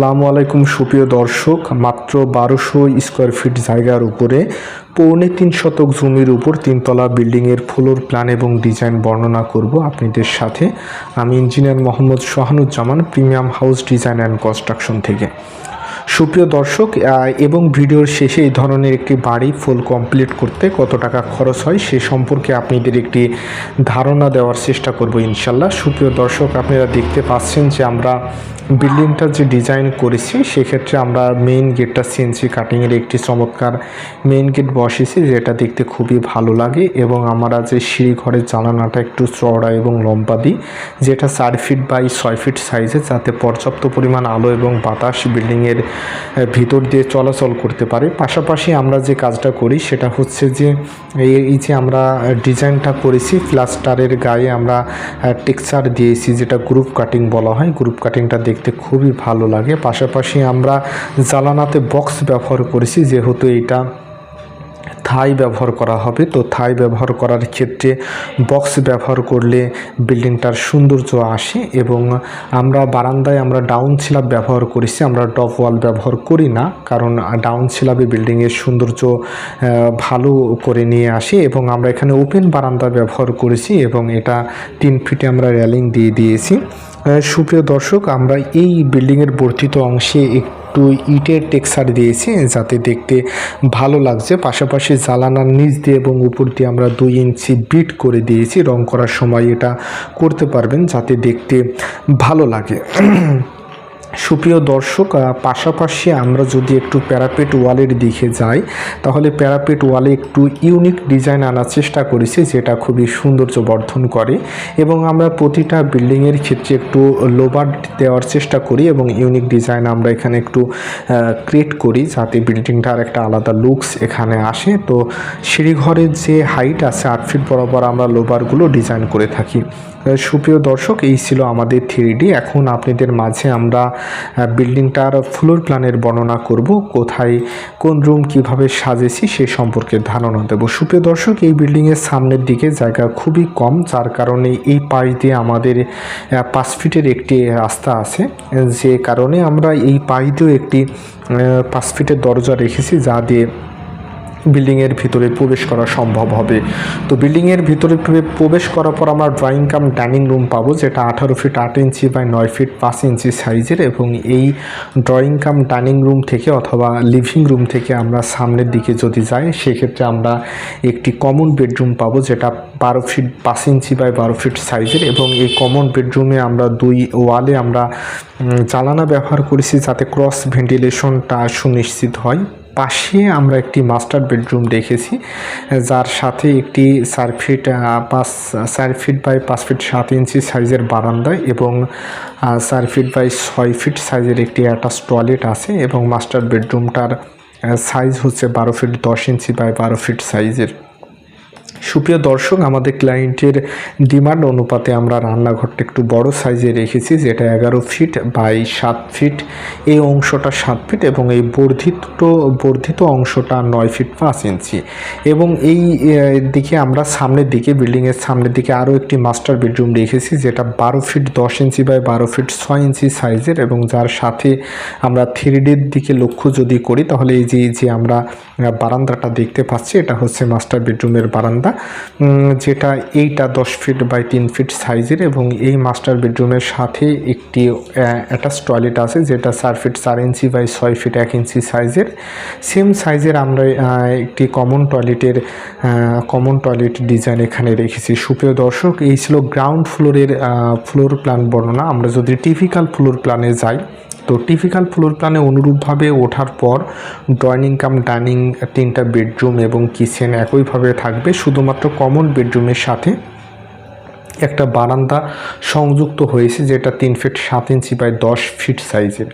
আসসালামু আলাইকুম, সুপ্রিয় দর্শক। মাত্র বারোশো স্কোয়ার ফিট জায়গার উপরে, পৌনে তিন শতক জমির উপর তিনতলা বিল্ডিংয়ের ফ্লোর প্ল্যান এবং ডিজাইন বর্ণনা করব আপনাদের সাথে। আমি engineer Mohammad Sohanuzzaman premium house design and construction থেকে। সুপ্রিয় দর্শক এবং ভিডিওর শেষে এই ধরনের একটি বাড়ি ফুল কমপ্লিট করতে কত টাকা খরচ হয় সে সম্পর্কে আপনাদের একটি ধারণা দেওয়ার চেষ্টা করব ইনশাল্লাহ। সুপ্রিয় দর্শক, আপনারা দেখতে পাচ্ছেন যে আমরা বিল্ডিংটা যে ডিজাইন করেছি, সেক্ষেত্রে আমরা মেইন গেটটা সিএনসি কাটিংয়ের একটি চমৎকার মেইন গেট বসেছি, যেটা দেখতে খুবই ভালো লাগে এবং আমরা যে সিঁড়ি ঘরের জানালাটা একটু চওড়া এবং লম্বা দিই, যেটা চার ফিট বাই ছয় ফিট সাইজে যাতে পর্যাপ্ত পরিমাণ আলো এবং বাতাস বিল্ডিংয়ের ভিতর দিয়ে চলাচল করতে পারে। পাশাপাশি আমরা যে কাজটা করি সেটা হচ্ছে যে, এই যে আমরা ডিজাইনটা করেছি, প্লাস্টারের গায়ে আমরা টেক্সচার দিয়েছি, যেটা গ্রুপ কাটিং বলা হয়। গ্রুপ কাটিংটা দেখতে খুবই ভালো লাগে। পাশাপাশি আমরা জ্বালানাতে বক্স ব্যবহার করেছি, যেহেতু এটা থাই ব্যবহার করা হবে। তো থাই ব্যবহার করার ক্ষেত্রে বক্স ব্যবহার করলে বিল্ডিংটার সৌন্দর্য আসে এবং আমরা বারান্দায় আমরা ডাউন স্ল্যাব ব্যবহার করেছি। আমরা টপ ওয়াল ব্যবহার করি না, কারণ ডাউন স্ল্যাবে বিল্ডিংয়ের সৌন্দর্য ভালো করে নিয়ে আসে এবং আমরা এখানে ওপেন বারান্দা ব্যবহার করেছি এবং এটা তিন ফিটে আমরা রেলিং দিয়ে দিয়েছি। সুপ্রিয় দর্শক, আমরা এই বিল্ডিংয়ের বর্ধিত অংশে একটু ইটের টেক্সার দিয়েছি, যাতে দেখতে ভালো লাগছে। পাশাপাশি জ্বালানার নিচ দিয়ে এবং উপর দিয়ে আমরা দুই ইঞ্চি বিট করে দিয়েছি। রং করার সময় এটা করতে পারবেন, যাতে দেখতে ভালো লাগে। সুপ্রিয় দর্শক পাশাপাশি আমরা যদি একটু প্যারাপেট ওয়ালের দিকে যাই, তাহলে প্যারাপেট ওয়ালে একটু ইউনিক ডিজাইন আনার চেষ্টা করেছি, যেটা খুবই সৌন্দর্য বর্ধন করে এবং আমরা প্রতিটা বিল্ডিংয়ের ক্ষেত্রে একটু লোবার দেওয়ার চেষ্টা করি এবং ইউনিক ডিজাইন আমরা এখানে একটু ক্রিয়েট করি যাতে বিল্ডিংটার একটা আলাদা লুকস এখানে আসে। তো সিঁড়িঘরের যে হাইট আছে, আট ফিট বরাবর আমরা লোবারগুলো ডিজাইন করে থাকি। সুপ্রিয় দর্শক, এই ছিল আমাদের থ্রি এখন আপনাদের মাঝে আমরা বিল্ডিংটার ফ্লোর প্ল্যানের বর্ণনা করব। কোথায়, কোন রুম কীভাবে সাজেছি সে সম্পর্কে ধারণা দেব। সুপ্রিয় দর্শক, এই বিল্ডিংয়ের সামনের দিকে জায়গা খুবই কম, যার কারণে এই পাশ দিয়ে আমাদের পাঁচ ফিটের একটি রাস্তা আছে। যে কারণে আমরা এই পাশ দিয়েও একটি পাঁচ ফিটের দরজা রেখেছি, যা দিয়ে বিল্ডিংয়ের ভিতরে প্রবেশ করা সম্ভব হবে। তো বিল্ডিংয়ের ভিতরে প্রবেশ করার পর আমরা ড্রয়িং কাম ডাইনিং রুম পাবো, যেটা আঠারো ফিট আট ইঞ্চি বাই নয় ফিট পাঁচ ইঞ্চি সাইজের এবং এই ড্রয়িং কাম ডাইনিং রুম থেকে অথবা লিভিং রুম থেকে আমরা সামনের দিকে যদি যাই, সেক্ষেত্রে আমরা একটি কমন বেডরুম পাবো, যেটা বারো ফিট পাঁচ ইঞ্চি বাই বারো ফিট সাইজের এবং এই কমন বেডরুমে আমরা দুই ওয়ালে আমরা জ্বালানা ব্যবহার করেছি যাতে ক্রস ভেন্টিলেশনটা সুনিশ্চিত হয়। পাশে আমরা একটি মাস্টার বেডরুম দেখেছি, যার সাথে একটি চার ফিট পাঁচ চার ফিট বাই পাঁচ ফিট সাত ইঞ্চি সাইজের বারান্দা এবং চার ফিট বাই ছয় ফিট সাইজের একটি অ্যাটাচ টয়লেট আছে এবং মাস্টার বেডরুমটার সাইজ হচ্ছে বারো ফিট দশ ইঞ্চি বাই বারো ফিট সাইজের সুপ্রিয় দর্শক, আমাদের ক্লায়েন্টের ডিমান্ড অনুপাতে আমরা রান্নাঘরটা একটু বড় সাইজে রেখেছি, যেটা এগারো ফিট বাই সাত ফিট এই অংশটা সাত ফিট এবং এই বর্ধিত বর্ধিত অংশটা নয় ফিট পাঁচ ইঞ্চি। এবং এই দিকে আমরা সামনের দিকে বিল্ডিংয়ের সামনের দিকে আরও একটি মাস্টার বেডরুম রেখেছি, যেটা বারো ফিট দশ ইঞ্চি বাই বারো ফিট ছয় ইঞ্চি সাইজের এবং যার সাথে আমরা থ্রি ডির দিকে লক্ষ্য যদি করি, তাহলে এই যে এই যে আমরা বারান্দাটা দেখতে পাচ্ছি, এটা হচ্ছে মাস্টার বেডরুমের বারান্দা। উম, যেটা এইটা দশ ফিট বাই তিন ফিট সাইজের এবং এই মাস্টার বেডরুমের সাথে একটি অ্যাটাচ টয়লেট আছে যেটা চার ফিট চার ইঞ্চি বাই ছয় ফিট এক ইঞ্চি সাইজের সেম সাইজের আমরা একটি কমন টয়লেটের কমন টয়লেট ডিজাইন এখানে রেখেছি। সুপ্রিয় দর্শক এই ছিল গ্রাউন্ড ফ্লোরের ফ্লোর প্ল্যান বর্ণনা। আমরা যদি টিপিক্যাল ফ্লোর প্ল্যানে যাই তো টিপিক্যাল ফ্লোর প্ল্যানে অনুরূপভাবে ওঠার পর ড্রয়িং কাম ডাইনিং তিনটা বেডরুম এবং কিচেন একইভাবে থাকবে। শুধুমাত্র কমন বেডরুমের সাথে একটা বারান্দা সংযুক্ত হয়েছে যেটা তিন ফিট সাত ইঞ্চি বাই দশ ফিট সাইজের